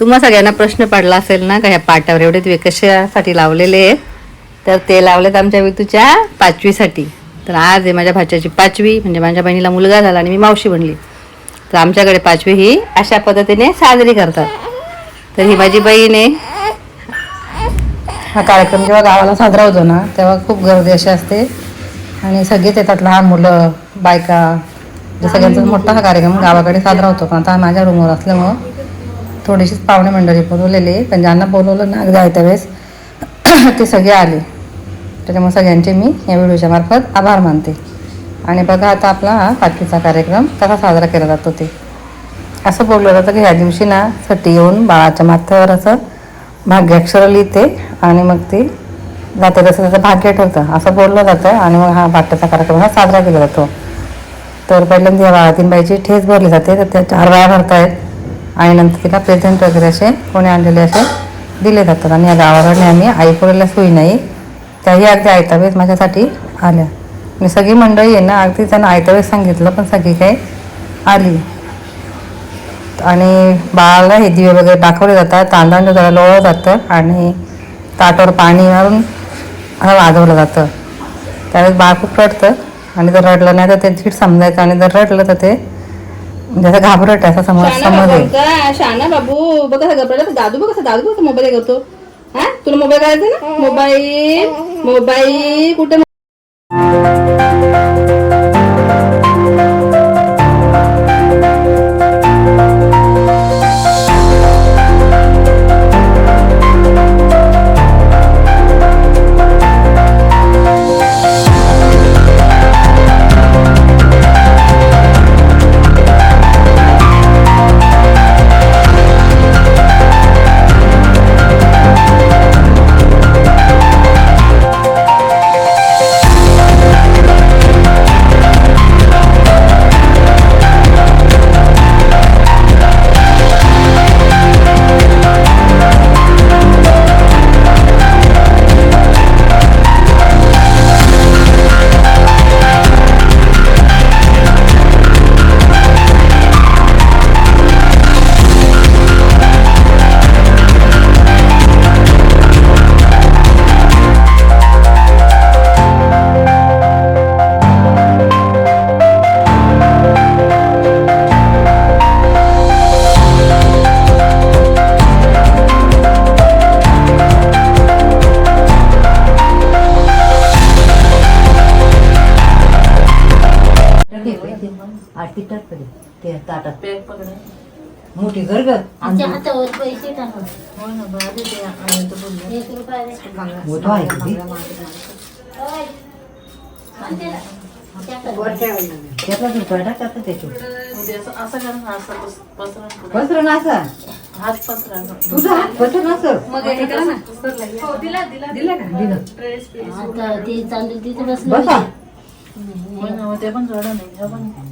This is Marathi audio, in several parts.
तुम्हा सगळ्यांना प्रश्न पडला असेल ना का ह्या पाटावर एवढे दिवे कशासाठी लावलेले आहेत? तर ते लावलेत आमच्या वितूच्या पाचवीसाठी. तर आज आहे माझ्या भाच्याची पाचवी म्हणजे माझ्या बहिणीला मुलगा झाला आणि मी मावशी बनली. तर आमच्याकडे पाचवी ही अशा पद्धतीने साजरी करतात. तर ही माझी बहीण आहे. हा कार्यक्रम जेव्हा गावाला साजरा होतो ना तेव्हा खूप गर्दी अशी असते. आणि सगळेच येतात लहान मुलं बायका. म्हणजे सगळ्यांचा मोठा हा कार्यक्रम गावाकडे साजरा होतो. पण आता माझ्या रूमवर असल्यामुळं थोडीशीच पाहुणे मंडळी बोलवलेली पण ज्यांना बोलवलं ना अगदी आयत्या त्यावेळेस ते सगळे आले. त्याच्यामुळे सगळ्यांचे मी या व्हिडिओच्या मार्फत आभार मानते. आणि बघा आता आपला हा पाचवीचा कार्यक्रम कसा साजरा केला जातो ते. असं बोललं जातं की ह्या दिवशी ना सटी येऊन बाळाच्या माथ्यावर असं भाग्याक्षर लिहिते आणि मग ती जाते तसं त्याचं भाग्य ठरतं असं बोललं जातं आणि मग हा भाट्याचा कार्यक्रम हा साजरा केला जातो. तर पहिल्यांदा या बाळातीन बाईची ठेस भरली जाते तर त्या चार बाया भरतायत. आणि नंतर तिला प्रेझेंट वगैरे असे कोणी आणलेले असे दिले जातात आणि या गावाकडे आम्ही आईपुरीला सोयी नाही. त्याही अगदी आयतावेळेस माझ्यासाठी आल्या. मी सगळी मंडळी आहे ना अगदी त्यांना आयतावेळेस सांगितलं पण सगळी काही आली. आणि बाळाला हे दिवे वगैरे दाखवले जातात तांदळांच्या जरा लोळलं जातं आणि ताटावर पाणी मारून वाजवलं जातं. त्यावेळेस बाळ खूप रडतं आणि जर रडलं नाही तर ते धीट समजायचं आणि जर रडलं तर ते म्हणजे असं घाबरट आहे असं समज समज आहे शाना बाबू बघ कसा घबरला दादू बघ कसा दादू बघ मोबाईल करतो हा? तुला मोबाईल करायचा ना? मोबाईल मोबाईल कुठे आरती टाक ते ताटात मोठी घर ग आमच्या हातावर पैसे टाकून हो ना बरं ते आनंद बोलले एक रुपया दे. मोठं आहे किती होय. आणते ना. त्याकडे. त्यातला रुपया टाक आता त्याच्यावर पसरण असं तुझा हात असं दिलं आता ते असं हो ते होतं. सुपारी लागेल काय का तिथे टाकते तुम्ही तिथे हे ही घे. हलवायचे. या अशा सुपारी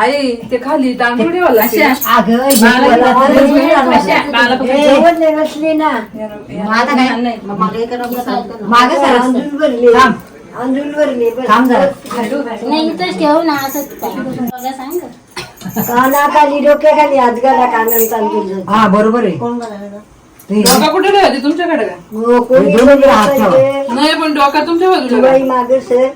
हाय ते खाली तांदूळ लागते. अगं बाळाला मला मग आता काय मग मागे थांब. जरा. नाही इथंच ठेव ना असंच काय. बघा सांग. कानाखाली डोक्याखाली तांदूळ हा बरोबर आहे. ते- डोका कुठे ठेवायची? तुमच्याकडे का? हो कोणी. नाही पण डोका तुमच्या बाजूला मागे बसा.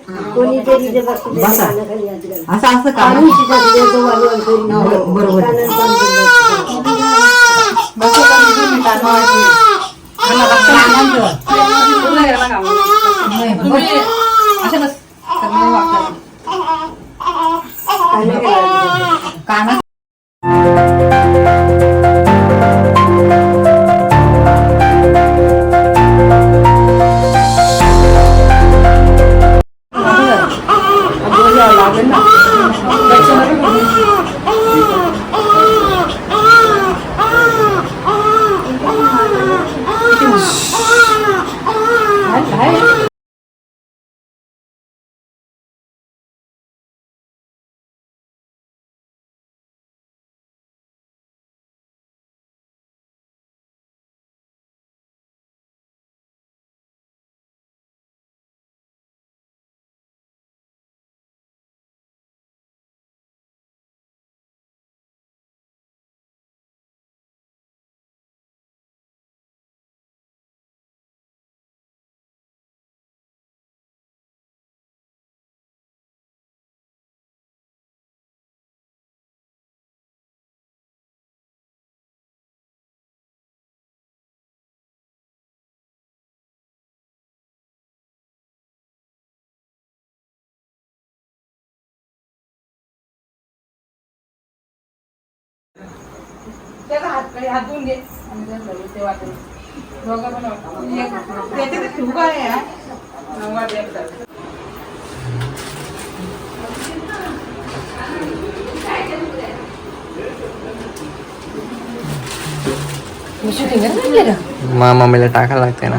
कानाखाली हात घाला असं असं का आम्ही शिकत देतो वाजवून करून. बरोबर आहे. कानाला तांदूळ बसतो. तुला यायला का मग? तुम्ही. अशा बस. त्याचा हात काही हात धुवून घे आणि त्याला ते वाटेल दोघं पण वाटलं. एक- त्याच्यात ठेवू का हे, हा? नववार एकटाच. मा मम्मीला टाकायला लागते ना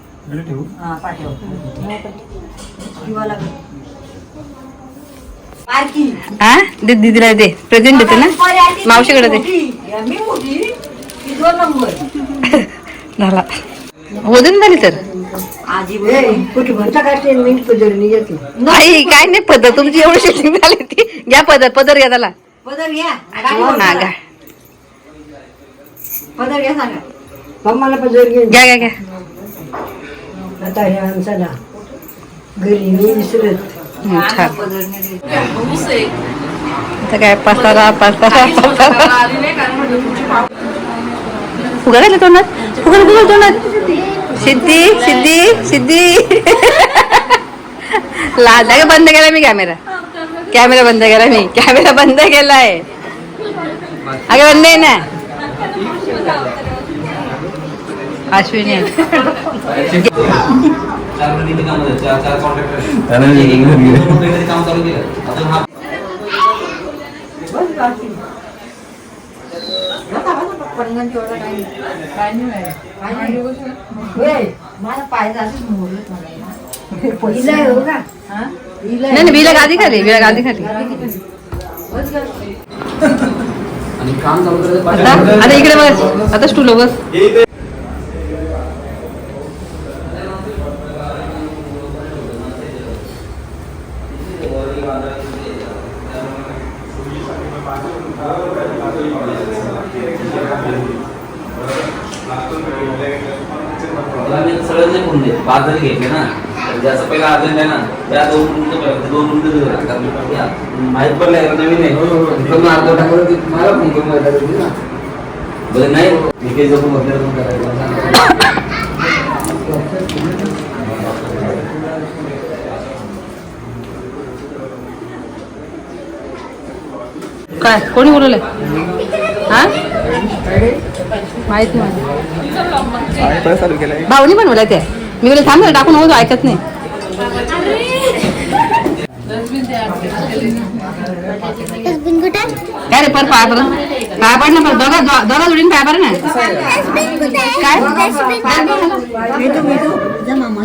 ठेवू? हा, पाठव. हा दे दीदीला दे. प्रेझेंट देते ना? मावशीकडे दे. झाला. वजन झाली तर? नाही काय नाही पदर. तुमची एवढी शिटिंग झाली ती. घ्या पदर पदर घ्या त्याला. पदर घ्या. हा घ्या. पदर घ्या सांगा. घ्या घ्या घ्या. आता हे आमचा ना घरी मी विसरत. छान आता काय पसारा पसारा पसारा. फुगा घातला तोंडात? फुगा फुगा तोंडात? सिद्धी सिद्धी सिद्धी. लाज का बंद केला मी कॅमेरा. कॅमेरा बंद केला मी. कॅमेरा बंद केलाय. अगे बंद आहे ना. अश्विनी. नाही नाही बिला गादी खाली बिला गादी खाली. आता आता इकडे बस आता स्टूल बस. सगळं नाही कोण देत पाच जरी घेतले ना. ज्याचं पहिला अर्जंट आहे ना. त्या दोन मिनिटं पहिलं, दोन मिनिटं माहीत का नवीन आहे. कमी अर्ध टाकलं की मला फोन करून माहिती आहे ना. बरं नाही मी काही जपून पण करायचं काय? कोणी बोलवलंय? हा? माहीत नाही. भाऊनी बनवलंय ते. मी बोले थांब ना, टाकून होतो ऐकत नाही. काय रे पर पाय पर पाय पड ना पर दोघा दोघा जोडीन पाय पर ना? काय?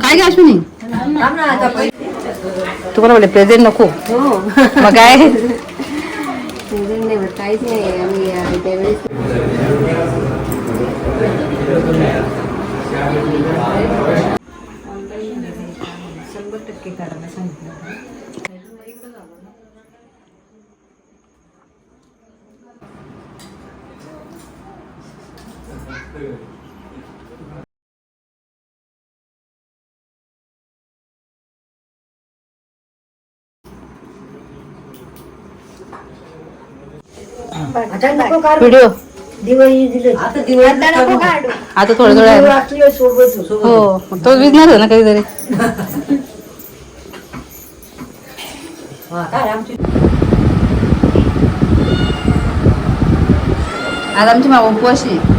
काय काय अश्विनी? तुम्हाला बोले प्रेझेंट नको. मग काय? काहीच नाही. आम्ही त्यावेळेस आता नको काढू व्हिडिओ दिवाळी दिलं. आता दिवाळी नको काढू. आता थोडं थोडं आहे. रात्री सोबत हो तो विजणार आहे ना कधीतरी. आज आमची मा उपवाशी आहे.